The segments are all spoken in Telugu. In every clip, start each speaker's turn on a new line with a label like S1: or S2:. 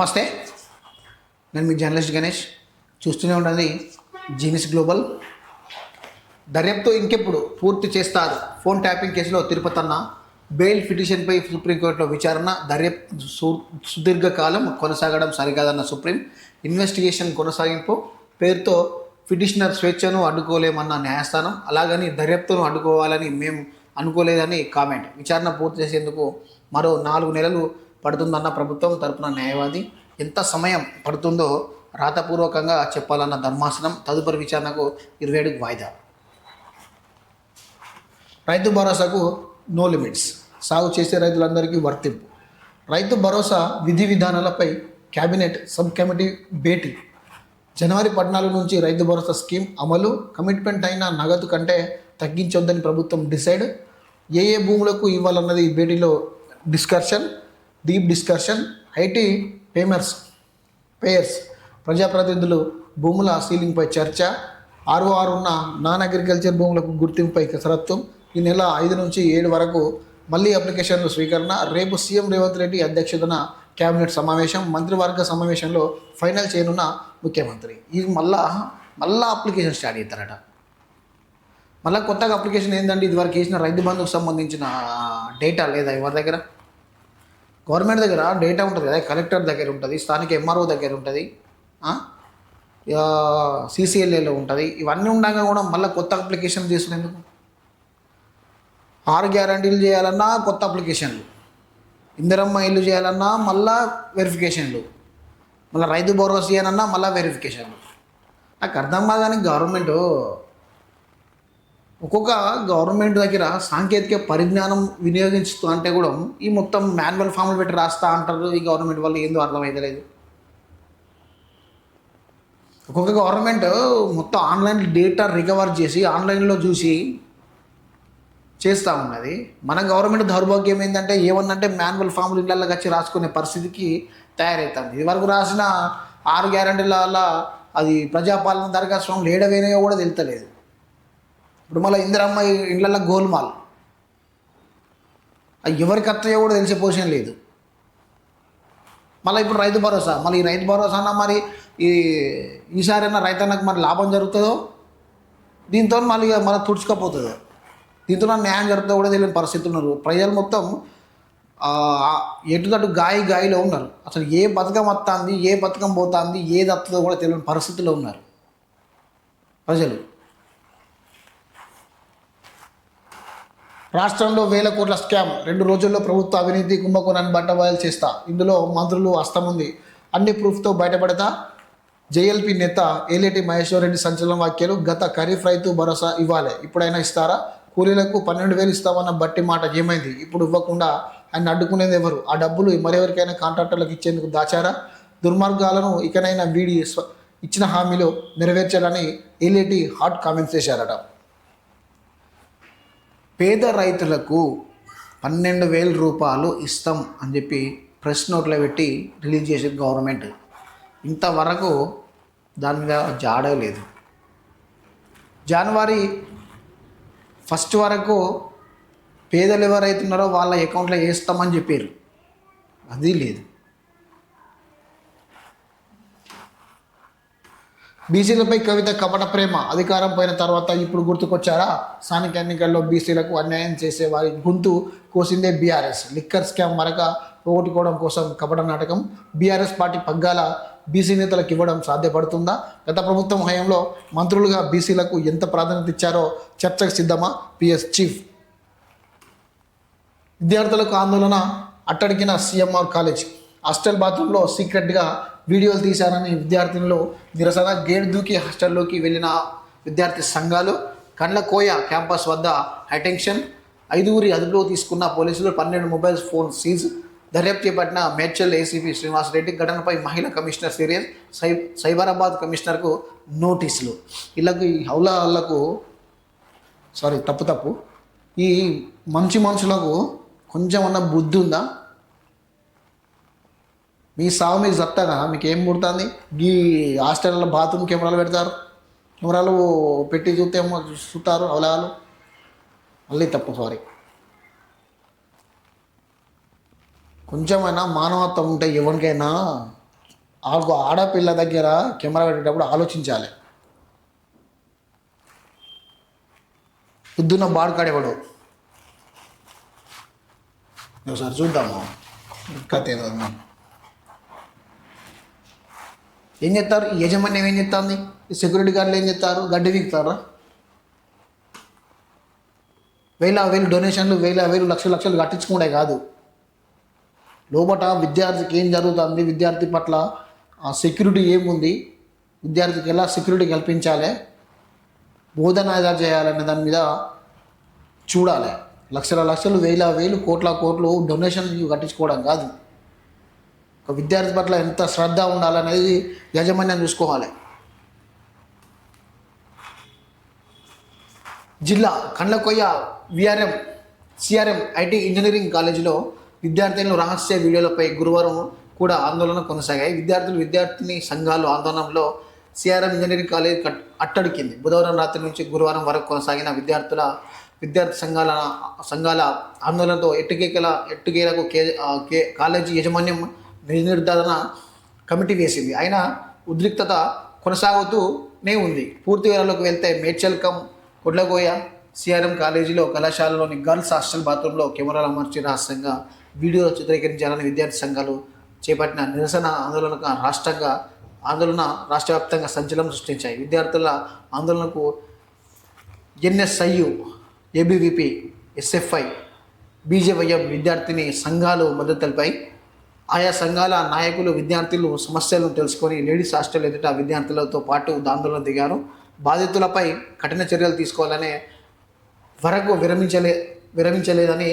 S1: నమస్తే. నేను మీ జర్నలిస్ట్ గణేష్. చూస్తూనే ఉండండి జీనిస్ గ్లోబల్. దర్యాప్తు ఇంకెప్పుడు పూర్తి చేస్తారు? ఫోన్ ట్యాపింగ్ కేసులో తిరుపతి అన్న బెయిల్ పిటిషన్పై సుప్రీంకోర్టులో విచారణ. దర్యాప్తు సు- సుదీర్ఘకాలం కొనసాగడం సరికాదన్న సుప్రీం. ఇన్వెస్టిగేషన్ కొనసాగింపు పేరుతో పిటిషనర్ స్వేచ్ఛను అడ్డుకోలేమన్న న్యాయస్థానం. అలాగని దర్యాప్తును అడ్డుకోవాలని మేము అనుకోలేదని కామెంట్. విచారణ పూర్తి చేసేందుకు మరో నాలుగు నెలలు పడుతుందన్న ప్రభుత్వం తరపున న్యాయవాది ఎంత సమయం పడుతుందో రాతపూర్వకంగా చెప్పాలన్న ధర్మాసనం తదుపరి విచారణకు ఇరవై ఏడుకు వాయిదా. రైతు భరోసాకు నో లిమిట్స్. సాగు చేసే రైతులందరికీ వర్తింపు. రైతు భరోసా విధి విధానాలపై కేబినెట్ సబ్ కమిటీ భేటీ. జనవరి పద్నాలుగు నుంచి రైతు భరోసా స్కీమ్ అమలు కమిట్మెంట్ అయిన నగదు కంటే తగ్గించొద్దని ప్రభుత్వం డిసైడ్. ఏ ఏ భూములకు ఇవ్వాలన్నది భేటీలో డిస్కషన్ డీప్ డిస్కషన్ ఐటీ పేమర్స్ పేయర్స్ ప్రజాప్రతినిధులు భూముల సీలింగ్పై చర్చ ఆర్ఓఆర్ ఉన్న నాన్ అగ్రికల్చర్ భూములకు గుర్తింపుపై కసరత్తు ఈ నెల ఐదు నుంచి ఏడు వరకు మళ్ళీ అప్లికేషన్లు స్వీకరణ రేపు సీఎం రేవంత్ రెడ్డి అధ్యక్షతన కేబినెట్ సమావేశం మంత్రివర్గ సమావేశంలో ఫైనల్ చేయనున్న ముఖ్యమంత్రి. ఇది మళ్ళా మళ్ళా అప్లికేషన్ స్టార్ట్ అవుతారట మళ్ళీ కొత్తగా అప్లికేషన్ ఏంటంటే ఇదివరకు వేసిన రైతు బంధుకు సంబంధించిన డేటా లేదా ఎవరి దగ్గర? గవర్నమెంట్ దగ్గర డేటా ఉంటుంది కదా కలెక్టర్ దగ్గర ఉంటుంది స్థానిక ఎంఆర్ఓ దగ్గర ఉంటుంది సిసిఎల్ఏలో ఉంటుంది. ఇవన్నీ ఉండగా కూడా మళ్ళీ కొత్త అప్లికేషన్ తీసుకునేందుకు? ఆరు గ్యారంటీలు చేయాలన్నా కొత్త అప్లికేషన్లు ఇందిరమ్మ ఇల్లు చేయాలన్నా మళ్ళా వెరిఫికేషన్లు మళ్ళీ రైతు భరోసా చేయాలన్నా మళ్ళీ వెరిఫికేషన్లు నాకు అర్థం కాదని గవర్నమెంట్ ఒక్కొక్క గవర్నమెంట్ దగ్గర సాంకేతిక పరిజ్ఞానం వినియోగించుతూ అంటే కూడా ఈ మొత్తం మాన్యువల్ ఫామ్లు పెట్టి రాస్తా అంటారు ఈ గవర్నమెంట్ వల్ల ఏందో అర్థమైతలేదు ఒక్కొక్క గవర్నమెంట్ మొత్తం ఆన్లైన్ డేటా రికవర్ చేసి ఆన్లైన్లో చూసి చేస్తూ ఉన్నది. మన గవర్నమెంట్ దౌర్భాగ్యం ఏంటంటే ఏమన్నంటే మాన్యువల్ ఫామ్లు ఇళ్ళకి వచ్చి రాసుకునే పరిస్థితికి తయారవుతుంది ఇదివరకు రాసిన ఆరు గ్యారంటీల అది ప్రజాపాలన దరఖాస్తు లేడవేనో కూడా తెలుతలేదు ఇప్పుడు మళ్ళీ ఇందిరమ్మ ఇండ్లలో గోల్మాల్. ఎవరికి వస్తాయో కూడా తెలిసే పొజిషన్ లేదు. మళ్ళీ ఇప్పుడు రైతు భరోసా మళ్ళీ ఈ రైతు భరోసా అన్న మరి ఈ ఈసారైనా రైతన్నకు మరి లాభం జరుగుతుందో? దీంతో మళ్ళీ మళ్ళీ తుడుచుకపోతుందో? దీంతో నా న్యాయం జరుగుతుందో కూడా తెలియని పరిస్థితి ఉన్నారు. ప్రజలు మొత్తం ఆ, ఎటుదటు గాయి గాయిలో ఉన్నారు. అసలు ఏ బతకం వస్తుంది ఏ బతకం పోతుంది ఏది వస్తుందో కూడా తెలియని పరిస్థితుల్లో ఉన్నారు. ప్రజలు. రాష్ట్రంలో వేల కోట్ల స్కామ్. రెండు రోజుల్లో ప్రభుత్వ అవినీతి కుంభకోణాన్ని బట్టబయలు చేస్తా. ఇందులో మంత్రులు హస్తం ఉంది. అన్ని ప్రూఫ్తో బయటపడతా. జేఎల్పీ నేత ఏలేటి మహేశ్వర్ రెడ్డి సంచలన వ్యాఖ్యలు గత ఖరీఫ్ రైతు భరోసా ఇవ్వాలి. ఇప్పుడైనా ఇస్తారా? కూలీలకు పన్నెండు వేలు ఇస్తామన్న బట్టి మాట ఏమైంది? ఇప్పుడు ఇవ్వకుండా ఆయన అడ్డుకునేది ఎవరు? ఆ డబ్బులు మరెవరికైనా కాంట్రాక్టర్లకు ఇచ్చేందుకు దాచారా? దుర్మార్గాలను ఇకనైనా వీడి స్వ- ఇచ్చిన హామీలు నెరవేర్చాలని ఏలేటి హాట్ కామెంట్స్ చేశారట. పేద రైతులకు పన్నెండు వేల రూపాయలు ఇస్తాం అని చెప్పి ప్రెస్ నోట్లో పెట్టి రిలీజ్ చేసింది గవర్నమెంట్. ఇంతవరకు దాని మీద జాడ లేదు. జనవరి ఫస్ట్ వరకు పేదలు ఎవరైతున్నారో వాళ్ళ అకౌంట్లో వేస్తామని చెప్పారు. అది లేదు. బీసీలపై కవిత కపట ప్రేమ అధికారం పోయిన తర్వాత ఇప్పుడు గుర్తుకొచ్చారా? స్థానిక ఎన్నికల్లో బీసీలకు అన్యాయం చేసే వారి గొంతు కోసిందే బీఆర్ఎస్. లిక్కర్ స్కామ్ మరక పోగొట్టుకోవడం కోసం కపట నాటకం. బీఆర్ఎస్ పార్టీ పగ్గాల బీసీ నేతలకు ఇవ్వడం సాధ్యపడుతుందా? గత ప్రభుత్వం హయాంలో మంత్రులుగా బీసీలకు ఎంత ప్రాధాన్యత ఇచ్చారో చర్చకు సిద్ధమా? PS chief. విద్యార్థులకు ఆందోళన అట్టడికిన సీఎంఆర్ కాలేజ్. హాస్టల్ బాత్రూంలో సీక్రెట్గా వీడియోలు తీశారని విద్యార్థినులు నిరసన గేట్ దూకి హాస్టల్లోకి వెళ్ళిన విద్యార్థి సంఘాలు కండ్ల కోయ క్యాంపస్ వద్ద అటెన్షన్ ఐదుగురి అదుపులో తీసుకున్న పోలీసులు పన్నెండు మొబైల్ ఫోన్ సీజ్ దర్యాప్తు చేపట్టిన మేడ్చల్ ఏసీపీ శ్రీనివాసరెడ్డి ఘటనపై మహిళా కమిషనర్ సీరియస్ సై సైబరాబాద్ కమిషనర్కు నోటీసులు. వీళ్ళకు ఈ హౌలాలకు సారీ తప్పు తప్పు ఈ మంచి మనుషులకు కొంచెం ఉన్న బుద్ధి ఉందా? మీ సావు మీకు చెప్తాగా మీకు ఏం పుడుతుంది? ఈ హాస్టల్లో బాత్రూమ్ కెమెరాలు పెడతారు. కెమెరాలు పెట్టి చూస్తేమో చూస్తారు అవలాలు. మళ్ళీ తప్పు సారీ. కొంచెమైనా మానవత్వం ఉంటే ఎవరికైనా ఆకు ఆడపిల్ల దగ్గర కెమెరా పెట్టేటప్పుడు ఆలోచించాలి. పొద్దున్న బాడుకాడేవాడు ఒకసారి చూద్దాము. కథ ఏదో ఏం చెప్తారు ఈ యజమాన్యం ఏం చెప్తుంది ఈ సెక్యూరిటీ గార్డులు ఏం చెప్తారు గడ్డి వీక్తారా వేల వేలు డొనేషన్లు వేల వేలు లక్షలు లక్షలు కట్టించుకుంటే కాదు. లోపల విద్యార్థికి ఏం జరుగుతుంది? విద్యార్థి పట్ల ఆ సెక్యూరిటీ ఏముంది? విద్యార్థికి ఎలా సెక్యూరిటీ కల్పించాలి? బోధన ఎలా చేయాలనే దాని మీద చూడాలి. లక్షల లక్షలు వేల వేలు కోట్ల కోట్లు డొనేషన్ కట్టించుకోవడం కాదు. విద్యార్థి పట్ల ఎంత శ్రద్ధ ఉండాలనేది యాజమాన్యం చూసుకోవాలి. జిల్లా Kandlakoya VRM CRM IT engineering కాలేజీలో విద్యార్థులను రహస్య వీడియోలపై గురువారం కూడా ఆందోళన కొనసాగాయి. విద్యార్థులు విద్యార్థిని సంఘాలు ఆందోళనలో సిఆర్ఎం ఇంజనీరింగ్ కాలేజ్ కట్ అట్టడికింది. బుధవారం రాత్రి నుంచి గురువారం వరకు కొనసాగిన విద్యార్థుల విద్యార్థి సంఘాల సంఘాల ఆందోళనతో ఎట్టుకేకల ఎట్టుకేలకు కే కే కాలేజీ యాజమాన్యం నిర్ధారణ కమిటీ వేసింది. అయినా ఉద్రిక్తత కొనసాగుతూనే ఉంది. పూర్తి వివరాల్లోకి వెళ్తే మేడ్చల్కం కొడ్లగోయ సిఆర్ఎం కాలేజీలో కళాశాలలోని గర్ల్స్ హాస్టల్ బాత్రూంలో కెమెరాలు అమర్చి రహస్యంగా వీడియోలు చిత్రీకరించాలని విద్యార్థి సంఘాలు చేపట్టిన నిరసన ఆందోళనకు రాష్ట్రంగా ఆందోళన రాష్ట్ర వ్యాప్తంగా సంచలనం సృష్టించాయి. విద్యార్థుల ఆందోళనకు ఎన్ఎస్ఐయు ఏబీవీపీ ఎస్ఎఫ్ఐ బీజేవైఎం విద్యార్థిని సంఘాలు మద్దతు తెలిపాయి. ఆయా సంఘాల నాయకులు విద్యార్థులు సమస్యలను తెలుసుకొని లేడీస్ హాస్టల్ ఎదుట విద్యార్థులతో పాటు ఆందోళన దిగారు. బాధితులపై కఠిన చర్యలు తీసుకోవాలనే వరకు విరమించలే విరమించలేదని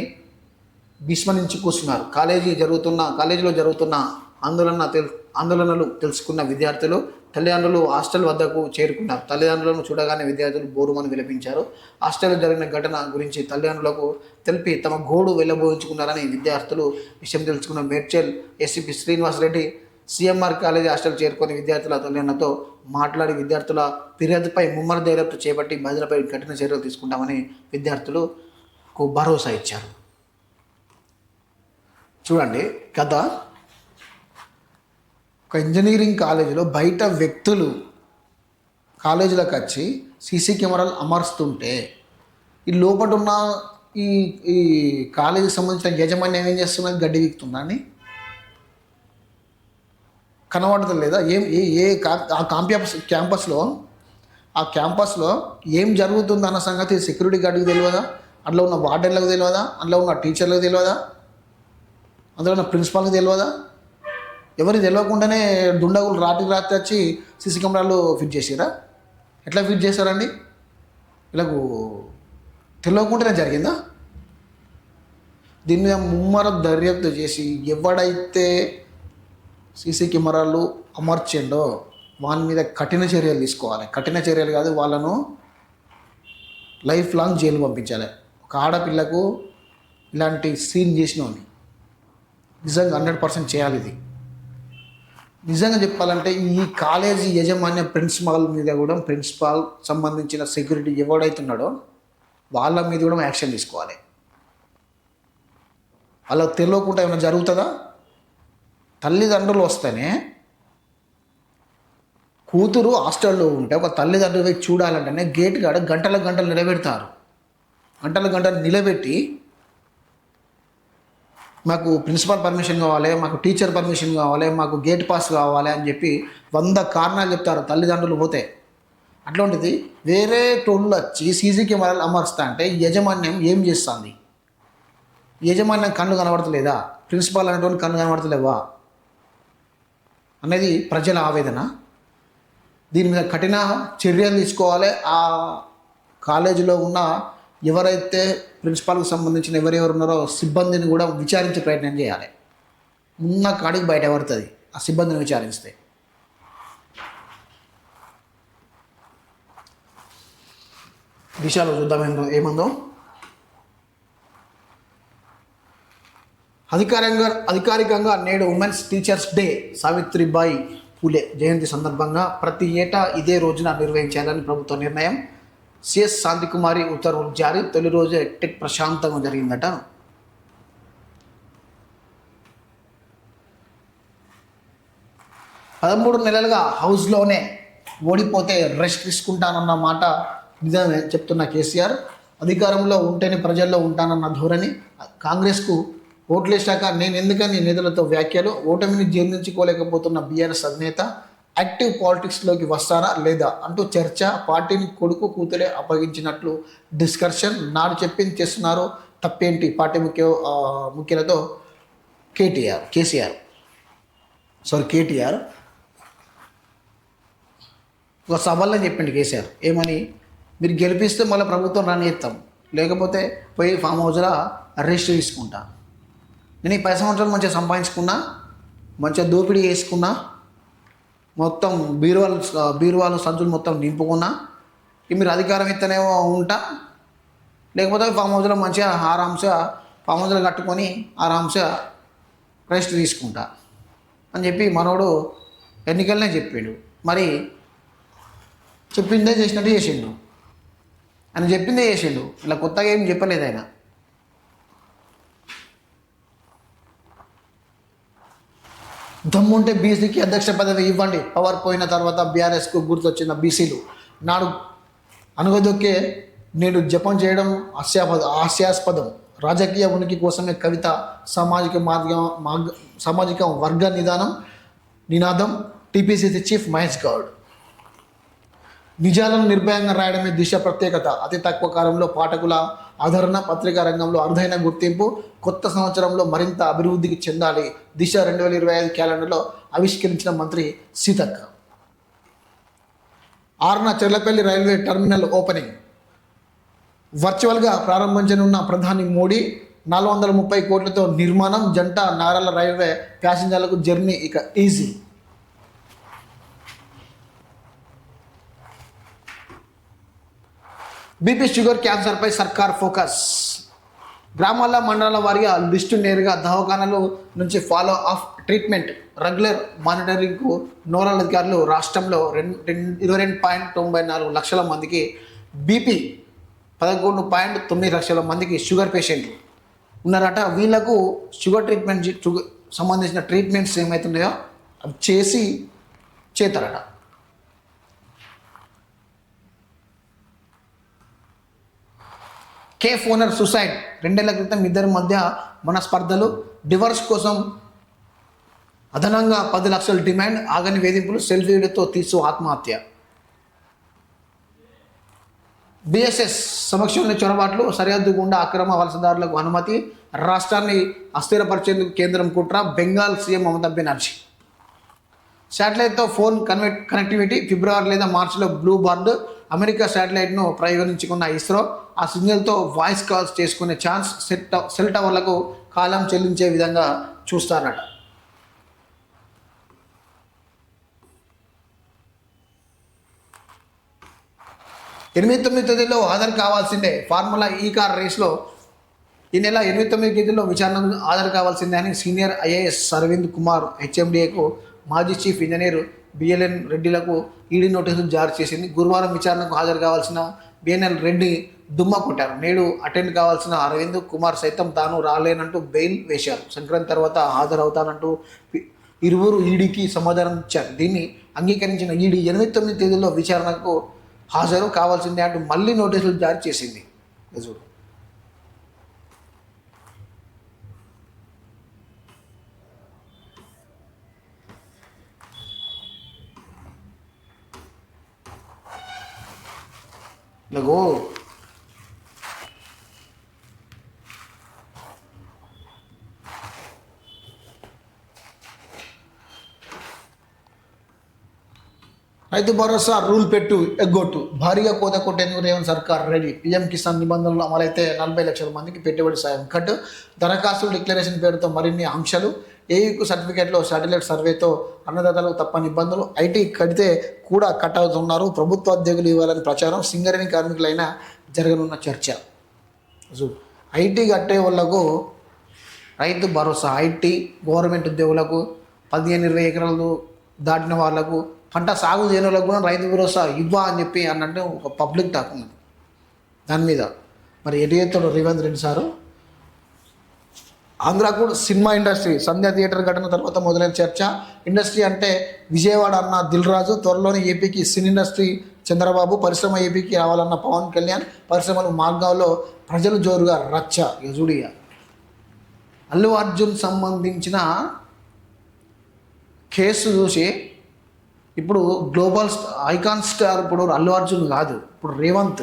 S1: విస్మరించి కూర్చున్నారు. కాలేజీ జరుగుతున్న కాలేజీలో జరుగుతున్న ఆందోళన తెలు ఆందోళనలు తెలుసుకున్న విద్యార్థులు తల్లిదండ్రులు హాస్టల్ వద్దకు చేరుకున్నారు. తల్లిదండ్రులను చూడగానే విద్యార్థులు బోరుమని విలపించారు. హాస్టల్లో జరిగిన ఘటన గురించి తల్లిదండ్రులకు తెలిపి తమ గోడు వెళ్ళబోయించుకున్నారని విద్యార్థులు విషయం తెలుసుకున్న Medchal SCP Srinivasa Reddy CMR college hostel చేరుకొని విద్యార్థుల తల్లిదండ్రులతో మాట్లాడి విద్యార్థుల ఫిర్యాదుపై ముమ్మర ధైర్యంతో చేపట్టి బాధ్యులపై కఠిన చర్యలు తీసుకుంటామని విద్యార్థులకు భరోసా ఇచ్చారు. చూడండి కథ ఒక ఇంజనీరింగ్ కాలేజీలో బయట వ్యక్తులు కాలేజీలోకి వచ్చి సీసీ కెమెరాలు అమరుస్తుంటే ఈ లోపల ఉన్న ఈ ఈ కాలేజీకి సంబంధించిన యజమాన్యం ఏం చేస్తున్నది గడ్డి వీక్తుందా అని? కనబడటం లేదా? ఏం ఏ ఏ ఆ క్యాంపస్ క్యాంపస్లో ఆ క్యాంపస్లో ఏం జరుగుతుంది అన్న సంగతి సెక్యూరిటీ గార్డుకి తెలియదా అందులో ఉన్న వార్డెన్లకు తెలియదా అందులో ఉన్న టీచర్లకు తెలియదా అందులో ఉన్న ప్రిన్సిపాల్కి తెలియదా ఎవరు తెలియకుండానే దుండగులు రాత్రికి రాత్రి వచ్చి సీసీ కెమెరాలు ఫిట్ చేసారా ఎట్లా ఫిట్ చేశారండి? వీళ్ళకు తెలియకుండానే జరిగిందా? దీని మీద ముమ్మర దర్యాప్తు చేసి ఎవడైతే సీసీ కెమెరాలు అమర్చిండో వాని మీద కఠిన చర్యలు తీసుకోవాలి. కఠిన చర్యలు కాదు వాళ్ళను లైఫ్ లాంగ్ జైలు పంపించాలి. ఒక ఆడపిల్లకు ఇలాంటి సీన్ చేసినోని నిజంగా హండ్రెడ్ పర్సెంట్ చేయాలి ఇది. నిజంగా చెప్పాలంటే ఈ కాలేజీ యజమాన్య ప్రిన్సిపాల్ మీద కూడా ప్రిన్సిపాల్ సంబంధించిన సెక్యూరిటీ ఎవడైతున్నాడో వాళ్ళ మీద కూడా యాక్షన్ తీసుకోవాలి. అలా తెలియకుండా ఏమైనా జరుగుతుందా? తల్లిదండ్రులు వస్తేనే కూతురు హాస్టల్లో ఉంటే ఒక తల్లిదండ్రులు చూడాలంటేనే గేట్ కాడ గంటల గంటలు నిలబెడతారు. గంటల గంటలు నిలబెట్టి మాకు ప్రిన్సిపల్ పర్మిషన్ కావాలి మాకు టీచర్ పర్మిషన్ కావాలి మాకు గేట్ పాస్ కావాలి అని చెప్పి వంద కారణాలు చెప్తారు తల్లిదండ్రులు పోతే. అట్లాంటిది వేరే టోళ్ళు వచ్చి సీసీ కెమెరాలు అమరుస్తా అంటే యజమాన్యం ఏం చేస్తుంది? యజమాన్యం కన్ను కనబడతలేదా? ప్రిన్సిపాల్ అనేటువంటి కన్ను కనబడతలేవా? అనేది ప్రజల ఆవేదన. దీని మీద కఠిన చర్యలు తీసుకోవాలి. ఆ కాలేజీలో ఉన్న ఎవరైతే ప్రిన్సిపాల్కి సంబంధించిన ఎవరెవరు ఉన్నారో సిబ్బందిని కూడా విచారించే ప్రయత్నం చేయాలి. ఉన్న కాడికి బయట పడుతుంది. ఆ సిబ్బందిని విచారిస్తే. దిశలో చూద్దాం ఏందో ఏముందో. అధికారంగా అధికారికంగా నేడు women's teachers day Savitribai Phule జయంతి సందర్భంగా ప్రతి ఏటా ఇదే రోజున నిర్వహించాలని ప్రభుత్వ నిర్ణయం. సిఎస్ శాంతికుమారి ఉత్తర్వులు జారీ. తొలి రోజే టెక్ ప్రశాంతంగా జరిగిందట. పదమూడు నెలలుగా హౌస్లోనే ఓడిపోతే రెస్ట్ తీసుకుంటానన్న మాట నిజమే చెప్తున్న కేసీఆర్. అధికారంలో ఉంటేనే ప్రజల్లో ఉంటానన్న ధోరణి. కాంగ్రెస్కు ఓట్లేశాక నేను ఎందుకని నేతలతో వ్యాఖ్యలు? ఓటమిని జీర్ణించుకోలేకపోతున్న బీఆర్ఎస్ అధినేత యాక్టివ్ పాలిటిక్స్లోకి వస్తారా లేదా అంటూ చర్చ పార్టీని కొడుకు కూతురే అప్పగించినట్లు డిస్కషన్ నాడు చెప్పింది చేస్తున్నారు తప్పేంటి? పార్టీ ముఖ్య ముఖ్యులతో కేటీఆర్ కేసీఆర్. సారీ కేటీఆర్. ఒక సవాళ్ళని చెప్పండి కేసీఆర్. ఏమని? మీరు గెలిపిస్తే మళ్ళీ ప్రభుత్వం రానిస్తాం లేకపోతే పోయి ఫామ్ హౌస్లో రిజిస్టర్ తీసుకుంటా. నేను ఈ పది సంవత్సరాలు మంచిగా సంపాదించుకున్నా మంచిగా దోపిడీ చేసుకున్నా మొత్తం బీరువాలు బీరువాలు సంచులు మొత్తం నింపుకున్నా. మీరు అధికారం ఇస్తేనేమో ఉంటా. లేకపోతే ఫామ్ హౌస్లో మంచిగా ఆరాంశగా ఫామ్ హౌస్లో కట్టుకొని ఆరాంశగా రెస్ట్ తీసుకుంటా అని చెప్పి మనోడు ఎన్నికలనే చెప్పిండు. మరి చెప్పిందే చేసినట్టు చేసిండు. ఆయన చెప్పిందే చేసిండు. ఇలా కొత్తగా ఏం చెప్పలేదు ఆయన. దమ్ముంటే బీసీకి అధ్యక్ష పదవి ఇవ్వండి. పవర్ పోయిన తర్వాత బీఆర్ఎస్కు గుర్తొచ్చిన బీసీలు. నాడు అనుగదొక్కే నేడు జపం చేయడం హాస్యాపద హాస్యాస్పదం. రాజకీయ ఉనికి కోసమే కవిత సామాజిక మార్గం మార్గ సామాజిక వర్గ నిదానం నినాదం టీపీసీసీ చీఫ్ మహేష్ గౌడ్. నిజాలను నిర్భయంగా రాయడమే దిశ ప్రత్యేకత. అతి తక్కువ కాలంలో పాఠకుల ఆదరణ పత్రికా రంగంలో అరుదైన గుర్తింపు కొత్త సంవత్సరంలో మరింత అభివృద్ధికి చెందాలి. దిశ రెండు వేల ఇరవై ఐదు క్యాలెండర్లో ఆవిష్కరించిన మంత్రి సీతక్క. ఆర్న చెర్లపల్లి రైల్వే టెర్మినల్ ఓపెనింగ్. వర్చువల్గా ప్రారంభించనున్న ప్రధాని మోడీ నాలుగు వందల ముప్పై కోట్లతో నిర్మాణం జంట నారాల రైల్వే ప్యాసింజర్లకు జర్నీ ఇక ఈజీ. బీపీ షుగర్ క్యాన్సర్పై సర్కార్ ఫోకస్. గ్రామాల మండలాల వారిగా లిస్టు నేరుగా దవాఖానాలు నుంచి ఫాలో అప్ ట్రీట్మెంట్. రెగ్యులర్ మానిటరింగ్కు నోడల్ అధికారులు రాష్ట్రంలో రెండు రెండు ఇరవై రెండు పాయింట్ తొంభై నాలుగు లక్షల మందికి బీపీ పదకొండు పాయింట్ తొమ్మిది లక్షల మందికి షుగర్ పేషెంట్లు ఉన్నారట. వీళ్ళకు షుగర్ ట్రీట్మెంట్ షుగర్ సంబంధించిన ట్రీట్మెంట్స్ ఏమవుతున్నాయో అవి చేసి చేతారట కేఫ్ ఓనర్ సుసైడ్. రెండేళ్ళ క్రితం ఇద్దరి మధ్య మనస్పర్ధలు. డివర్స్ కోసం అదనంగా పది లక్షల డిమాండ్ ఆగని వేధింపులు సెల్ఫ్ వీడియోతో తీసు ఆత్మహత్య. బిఎస్ఎస్ సమక్షంలో చొరబాట్లు సరిహద్దు గుండా అక్రమ వలసదారులకు అనుమతి రాష్ట్రాన్ని అస్థిరపరిచేందుకు కేంద్రం కుట్ర బెంగాల్ సీఎం మమతా బెనర్జీ. శాటిలైట్తో ఫోన్ కనెక్ట్ కనెక్టివిటీ ఫిబ్రవరి లేదా మార్చిలో బ్లూ బర్డ్ అమెరికా శాటిలైట్ను ప్రయోగించుకున్న ఇస్రో ఆ సిగ్నల్తో వాయిస్ కాల్స్ చేసుకునే ఛాన్స్ సెట్ సెల్ టవర్లకు కాలం చెల్లించే విధంగా చూస్తారట. ఎనిమిది తొమ్మిది తేదీలో హాజరు కావాల్సిందే. ఫార్ములా ఈ కార్ రేస్లో ఈ నెల ఎనిమిది తొమ్మిది తేదీలో విచారణకు హాజరు కావాల్సిందే అని సీనియర్ ఐఏఎస్ అరవింద్ కుమార్ హెచ్ఎండిఏకు మాజీ చీఫ్ ఇంజనీర్ బిఎల్ఎన్ రెడ్డిలకు ఈడీ నోటీసులు జారీ చేసింది. గురువారం విచారణకు హాజరు కావాల్సిన బిఎన్ఎల్ రెడ్డి దుమ్మ కొట్టారు. నేడు అటెండ్ కావాల్సిన అరవింద్ కుమార్ సైతం తాను రాలేనంటూ బెయిల్ వేశారు. సంక్రాంతి తర్వాత హాజరవుతానంటూ ఇరువురు ఈడీకి సమాధానం ఇచ్చారు. దీన్ని అంగీకరించిన ఈడీ ఎనిమిది తొమ్మిది తేదీలో విచారణకు హాజరు కావాల్సిందే అంటూ మళ్ళీ నోటీసులు జారీ చేసింది. చూడు నాకు రైతు భరోసా రూల్ పెట్టు ఎగ్గొట్టు. భారీగా కోత కొట్టేందుకు రేవంత్ సర్కార్ రెడీ. పీఎం కిసాన్ నిబంధనలు అమలైతే నలభై లక్షల మందికి పెట్టుబడి సాయం. కట్. దరఖాస్తులు డిక్లరేషన్ పేరుతో మరిన్ని ఆంక్షలు. ఏయుకు సర్టిఫికేట్లో శాటిలైట్ సర్వేతో అన్నదాతలకు తప్పని ఇబ్బందులు ఐటీ కడితే కూడా కట్ అవుతున్నారు. ప్రభుత్వ ఉద్యోగులు ఇవ్వాలని ప్రచారం సింగరేణి కార్మికులైన జరగనున్న చర్చ. ఐటీ కట్టే వాళ్ళకు రైతు భరోసా ఐటీ గవర్నమెంట్ ఉద్యోగులకు పదిహేను ఇరవై ఎకరాలు దాటిన వాళ్ళకు పంట సాగు చేయని వాళ్ళకు కూడా రైతు భరోసా ఇవ్వా అని చెప్పి అన్నట్టు ఒక పబ్లిక్ టాక్ ఉంది దాని మీద మరి ఎటు రేవంత్ రెడ్డి సారు? ఆంధ్రాకు సినిమా ఇండస్ట్రీ సంధ్యా థియేటర్ ఘటన తర్వాత మొదలైన చర్చ. ఇండస్ట్రీ అంటే విజయవాడ అన్న దిల్ రాజు త్వరలోనే ఏపీకి సినీ ఇండస్ట్రీ చంద్రబాబు పరిశ్రమ ఏపీకి రావాలన్న పవన్ కళ్యాణ్ పరిశ్రమలు మార్గాల్లో ప్రజలు జోరుగా రచ్చ. ఇక అల్లు అర్జున్ సంబంధించిన కేసు చూసి ఇప్పుడు గ్లోబల్ ఐకాన్ స్టార్ ఇప్పుడు అల్లు అర్జున్ కాదు. ఇప్పుడు రేవంత్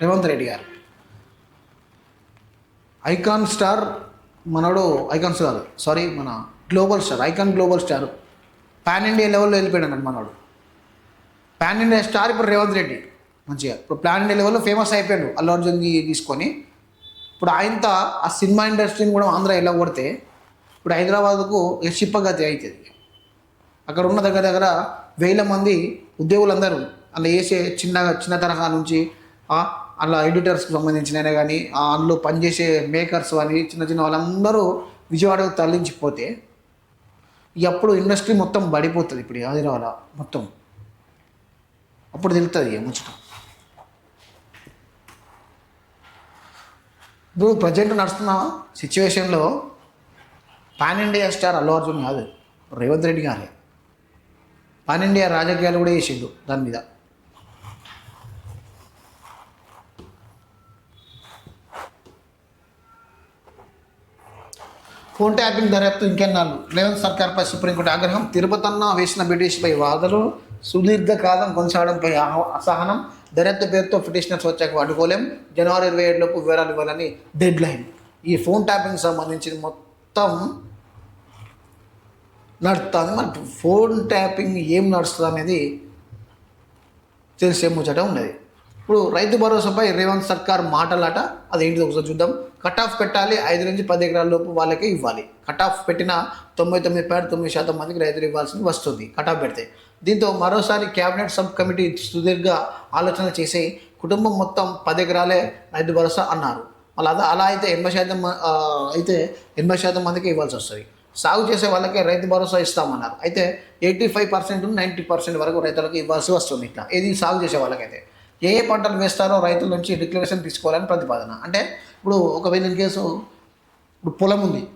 S1: రేవంత్ రెడ్డి గారు. ఐకాన్ స్టార్ మనోడు ఐకాన్స్ కాదు సారీ మన global star icon global star. Pan India లెవెల్లో వెళ్ళిపోయాడు మనోడు. పాన్ ఇండియా స్టార్ ఇప్పుడు రేవంత్ రెడ్డి. మంచిగా. ఇప్పుడు పాన్ ఇండియా లెవెల్లో ఫేమస్ అయిపోయాడు అల్లు అర్జున్కి తీసుకొని. ఇప్పుడు ఆయనతో ఆ సినిమా ఇండస్ట్రీని కూడా ఆంధ్ర ఎలా కొడితే ఇప్పుడు హైదరాబాద్కు ఇక అవుతుంది. అక్కడ ఉన్న దగ్గర దగ్గర వేల మంది ఉద్యోగులందరూ అలా వేసే చిన్న చిన్న తరహా నుంచి అందులో అలా ఎడిటర్స్కి సంబంధించిన కానీ అందులో పనిచేసే మేకర్స్ అని చిన్న చిన్న వాళ్ళందరూ విజయవాడకు తరలించిపోతే ఎప్పుడు అప్పుడు ఇండస్ట్రీ మొత్తం పడిపోతుంది ఇప్పుడు ఈ హైదరాబాద్ మొత్తం. అప్పుడు తెలుస్తుంది ముచ్చటం ఇప్పుడు ప్రజెంట్ నడుస్తున్న సిచ్యువేషన్లో pan India star Allu Arjun కాదు రేవంత్ రెడ్డి గారే. పాన్ ఇండియా రాజకీయాలు కూడా చేసిండు దాని మీద. ఫోన్ ట్యాపింగ్ దర్యాప్తు ఇంకెన్నాళ్ళు? రేవంత్ సర్కార్పై సుప్రీంకోర్టు ఆగ్రహం తిరుపతన్న వేసిన బ్రిటిష్పై వాదనలు సుదీర్ఘకాలం కొనసాగడంపై అసహనం దర్యాప్తు పేరుతో పిటిషనర్స్ వచ్చాక అడ్డుకోలేం. జనవరి ఇరవై ఏడులోపు వివరాలు ఇవ్వాలని డెడ్ లైన్. ఈ ఫోన్ ట్యాపింగ్ సంబంధించి మొత్తం నడుస్తుంది. మరి ఫోన్ ట్యాపింగ్ ఏం నడుస్తుంది అనేది తెలిసే ముచ్చట ఉన్నది. ఇప్పుడు రైతు భరోసాపై రేవంత్ సర్కార్ మాటలాట అదేంటిది ఒకసారి చూద్దాం. కట్ ఆఫ్ పెట్టాలి ఐదు నుంచి పది ఎకరాల లోపు వాళ్ళకే ఇవ్వాలి. కట్ ఆఫ్ పెట్టిన తొంభై తొమ్మిది పాయింట్ తొమ్మిది శాతం మందికి రైతులు ఇవ్వాల్సింది వస్తుంది. కట్ ఆఫ్ పెడితే దీంతో మరోసారి కేబినెట్ సబ్ కమిటీ సుదీర్ఘ ఆలోచన చేసి కుటుంబం మొత్తం పది ఎకరాలే రైతు భరోసా అన్నారు. అలా అలా అయితే ఎనభై శాతం అయితే ఎనభై శాతం మందికి ఇవ్వాల్సి వస్తుంది. సాగు చేసే వాళ్ళకే రైతు భరోసా ఇస్తామన్నారు. అయితే eighty five percent ninety percent వరకు రైతులకు ఇవ్వాల్సి వస్తుంది ఇట్లా. ఇది సాగు చేసే వాళ్ళకైతే. ఏ ఏ పంటలు వేస్తారో రైతుల నుంచి డిక్లరేషన్ తీసుకోవాలని ప్రతిపాదన. అంటే ఇప్పుడు ఒకవేళ ఇన్ కేసు ఇప్పుడు పొలం ఉంది.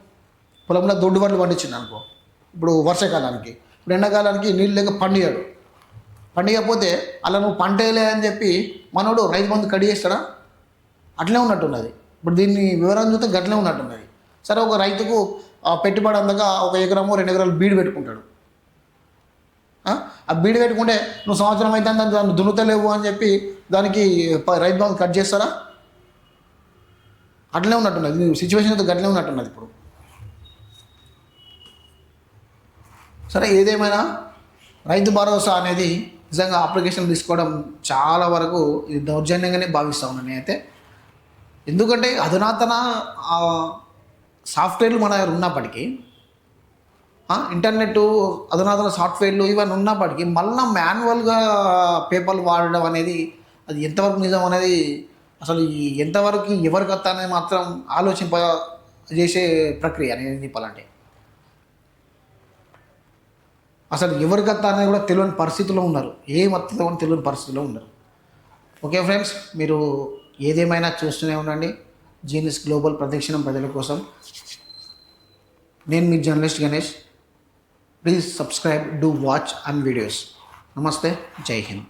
S1: పొలంలో దొడ్డు పండ్లు పండించింది అనుకో. ఇప్పుడు వర్షాకాలానికి. ఇప్పుడు ఎండాకాలానికి నీళ్ళు లేక పండియాడు పండియకపోతే అలా నువ్వు పంట అని చెప్పి మనోడు రైతు బంధు కడి చేస్తాడా? అట్లే ఉన్నట్టున్నది. ఇప్పుడు దీన్ని వివరం చూస్తే గట్లే ఉన్నట్టున్నది. సరే ఒక రైతుకు పెట్టుబడి అందగా ఒక ఎకరము రెండు ఎకరాలు బీడు పెట్టుకుంటాడు. ఆ? ఆ బీడు పెట్టుకుంటే నువ్వు సంవత్సరం అయితే దాన్ని దాన్ని దున్నుతలేవు అని చెప్పి దానికి రైతు బంధు కట్ చేస్తారా? అట్లనే ఉన్నట్టున్నది. సిచ్యువేషన్ అయితే గట్లే ఉన్నట్టున్నది ఇప్పుడు. సరే ఏదేమైనా రైతు భరోసా అనేది నిజంగా అప్లికేషన్ తీసుకోవడం చాలా వరకు ఇది దౌర్జన్యంగానే భావిస్తా ఉన్నాను నేనైతే. ఎందుకంటే అధునాతన సాఫ్ట్వేర్లు మన దగ్గర ఉన్నప్పటికీ ఇంటర్నెట్ అధునాతన సాఫ్ట్వేర్లు ఇవన్నీ ఉన్నప్పటికీ మళ్ళీ మాన్యువల్గా పేపర్లు వాడడం అనేది అది ఎంతవరకు నిజం అనేది అసలు ఈ ఎంతవరకు ఎవరికి వస్తా అనేది మాత్రం ఆలోచింప చేసే ప్రక్రియ నేను చెప్పాలంటే. అసలు ఎవరికి వస్తా అనేది కూడా తెలియని పరిస్థితిలో ఉన్నారు. ఏం వస్తుందో అని తెలియని పరిస్థితిలో ఉన్నారు. ఓకే ఫ్రెండ్స్ మీరు ఏదేమైనా చూస్తూనే ఉండండి. జీనిస్ గ్లోబల్ ప్రదక్షిణం ప్రజల కోసం. నేను మీ journalist Ganesh. Please subscribe do watch and videos. నమస్తే జై హింద్.